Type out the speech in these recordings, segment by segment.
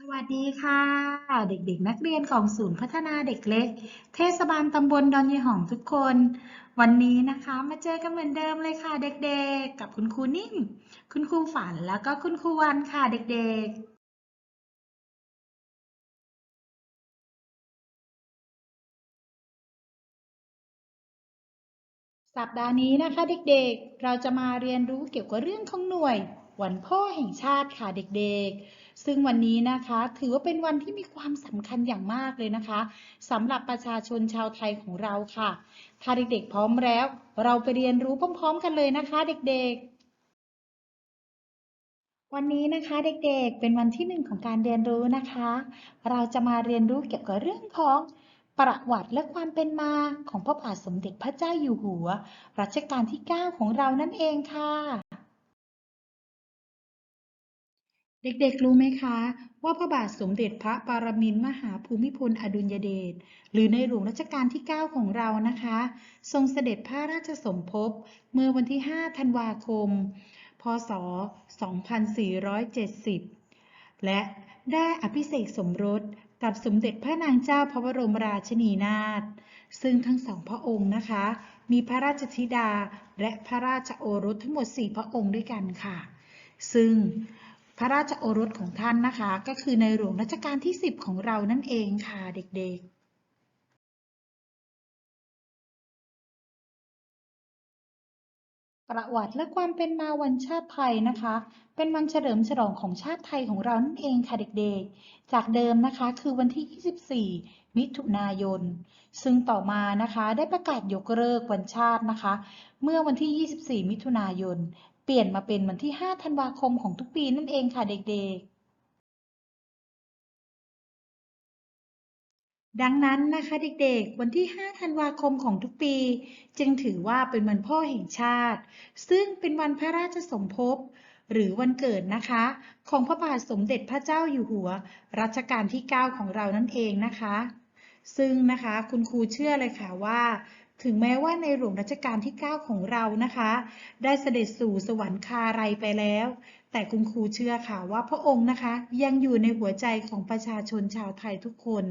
สวัสดีค่ะ เด็กๆ นักเรียนของศูนย์พัฒนาเด็กเล็ก เทศบาลตำบลดอนยายหอมทุกคน วันนี้นะคะมาเจอกันเหมือนเดิมเลยค่ะ เด็กๆ กับคุณครูนิ่ม คุณครูฝันแล้วก็คุณครูวันค่ะเด็กๆสัปดาห์นี้นะคะเด็กๆ เราจะมาเรียนรู้เกี่ยวกับเรื่องของหน่วย วันพ่อแห่งชาติค่ะเด็กๆ ซึ่งวันนี้นะคะถือว่าเป็นวันที่มีความสำคัญอย่างมากเลยนะคะสำหรับประชาชนชาวไทยของเราค่ะถ้าเด็กๆพร้อมแล้ว เราไปเรียนรู้พร้อม ๆ กันเลยนะคะ เด็กๆวันนี้นะคะเด็กๆ เป็นวันที่หนึ่งของการเรียนรู้นะคะ เราจะมาเรียนรู้เกี่ยวกับเรื่องของประวัติและความเป็นมาของพระบาทสมเด็จพระเจ้าอยู่หัว รัชกาลที่ 9 ของเรานั่นเองค่ะ เด็กๆ รู้ไหมคะ ว่าพระบาทสมเด็จพระปรมินทรมหาภูมิพลอดุลยเดชหรือในหลวงรัชกาลที่ 9 ของเรานะคะ ทรงเสด็จพระราชสมภพเมื่อวันที่ 5 ธันวาคม พศ 2470 และได้อภิเษกสมรสกับสมเด็จพระนางเจ้าพระบรมราชินีนาถซึ่งทั้งสองพระองค์นะคะ มีพระราชธิดาและพระราชโอรสทั้งหมด 4 พระองค์ด้วยกันค่ะ ซึ่ง พระราชโอรสของท่านนะคะ ก็คือในหลวงรัชกาลที่ 10 ของเรานั่นเองค่ะเด็กๆ ประวัติและความเป็นมาวันชาติไทยนะคะ เป็นวันเฉลิมฉลองของชาติไทยของเรานั่นเองค่ะเด็กๆ จากเดิมนะคะคือวันที่ 24 มิถุนายน ซึ่งต่อมานะคะได้ประกาศยกเลิกวันชาตินะคะ เมื่อวันที่ 24 มิถุนายน เปลี่ยนมาเป็นวันที่ 5 ธันวาคมของทุกปีนั่นเองค่ะเด็กๆ ดังนั้นนะคะเด็กๆ วันที่ 5 ธันวาคมของทุกปี จึงถือว่าเป็นวันพ่อแห่งชาติ ซึ่งเป็นวันพระราชสมภพ หรือวันเกิดนะคะ ของพระบาทสมเด็จพระเจ้าอยู่หัว รัชกาลที่ 9 ของเรานั่นเองนะคะ ซึ่งนะคะคุณครูเชื่อเลยค่ะว่า ถึงแม้ว่าในหลวงรัชกาลที่ 9 ของเรานะคะ ได้เสด็จสู่สวรรคาลัยไปแล้ว แต่คุณครูเชื่อค่ะว่าพระองค์นะคะ ยังอยู่ในหัวใจของประชาชนชาวไทยทุกคน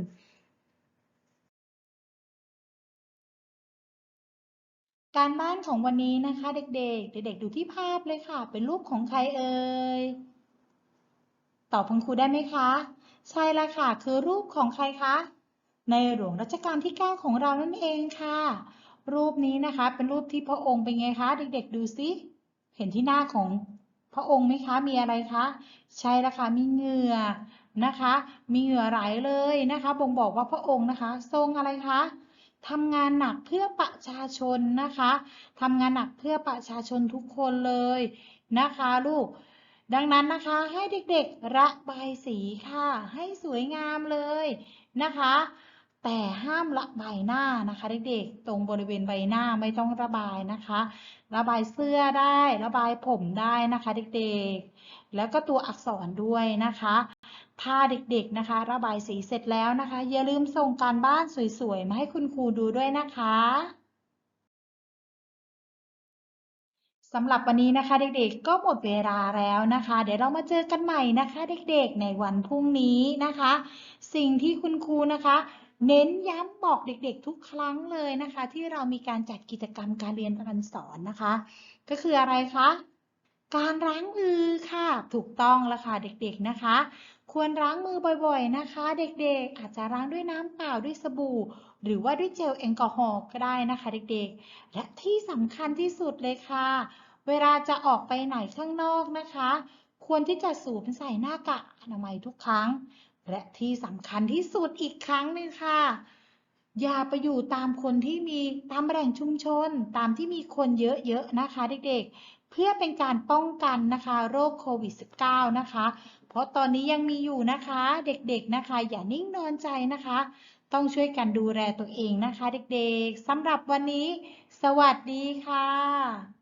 การบ้านของวันนี้นะคะ เด็กๆ เด็กๆ ดูที่ภาพเลยค่ะ เป็นรูปของใครเอ่ย ตอบคุณครูได้ไหมคะ ใช่ละค่ะ คือรูปของใครคะ ในหลวงรัชกาลที่ 9 ของเรานั่นเองค่ะ รูปนี้นะคะ เป็นรูปที่พระองค์เป็นไงคะ เด็กๆ ดูสิ เห็นที่หน้าของพระองค์ไหมคะ มีอะไรคะ ใช่ละค่ะ มีเหงื่อนะคะ มีเหงื่อไหลเลยนะคะ บ่งบอกว่าพระองค์นะคะ ทรงอะไรคะ ทำงานหนักเพื่อประชาชนนะคะทำงานหนักเพื่อประชาชนทุกคนเลยนะคะลูก ดังนั้นนะคะให้เด็กๆระบายสีค่ะ ให้สวยงามเลยนะคะ แต่ห้ามระบายหน้านะคะเด็กๆ ตรงบริเวณใบหน้าไม่ต้องระบายนะคะ ระบายเสื้อได้ ระบายผมได้นะคะเด็กๆ แล้วก็ตัวอักษรด้วยนะคะ ถ้าเด็กๆนะคะ ระบายสีเสร็จแล้วนะคะ อย่าลืมส่งการบ้านสวยๆ มาให้คุณครูดูด้วยนะคะสำหรับวันนี้นะคะเด็กๆก็หมดเวลาแล้วนะคะ เดี๋ยวเรามาเจอกันใหม่นะคะ เด็กๆในวันพรุ่งนี้นะคะ สิ่งที่คุณครูนะคะ เน้นย้ำบอกเด็กๆทุกครั้งเลยนะคะ ที่เรามีการจัดกิจกรรมการเรียนการสอนนะคะ ก็คืออะไรคะการล้างมือค่ะ ถูกต้องแล้วค่ะเด็กๆนะคะ ควรล้างมือบ่อยๆนะคะ เด็กๆ อาจจะล้างด้วยน้ำเปล่าด้วยสบู่ หรือว่าด้วยเจลแอลกอฮอล์ก็ได้นะคะ เด็กๆ และที่สำคัญที่สุดเลยค่ะ เวลาจะออกไปไหนข้างนอกนะคะ ควรที่จะสวมใส่หน้ากากอนามัยทุกครั้ง และที่สำคัญที่สุดอีกครั้งหนึงค่ะ อย่าไปอยู่ตามคนที่มีตามแหล่งชุมชน ตามที่มีคนเยอะๆนะคะเด็กๆ เพื่อเป็นการป้องกันนะคะโรคโควิด -19 นะคะ เพราะตอนนี้ยังมีอยู่นะคะเด็กๆนะคะ อย่านิ่งนอนใจนะคะ ต้องช่วยกันดูแลตัวเองนะคะ เด็กๆสำหรับวันนี้ สวัสดีค่ะ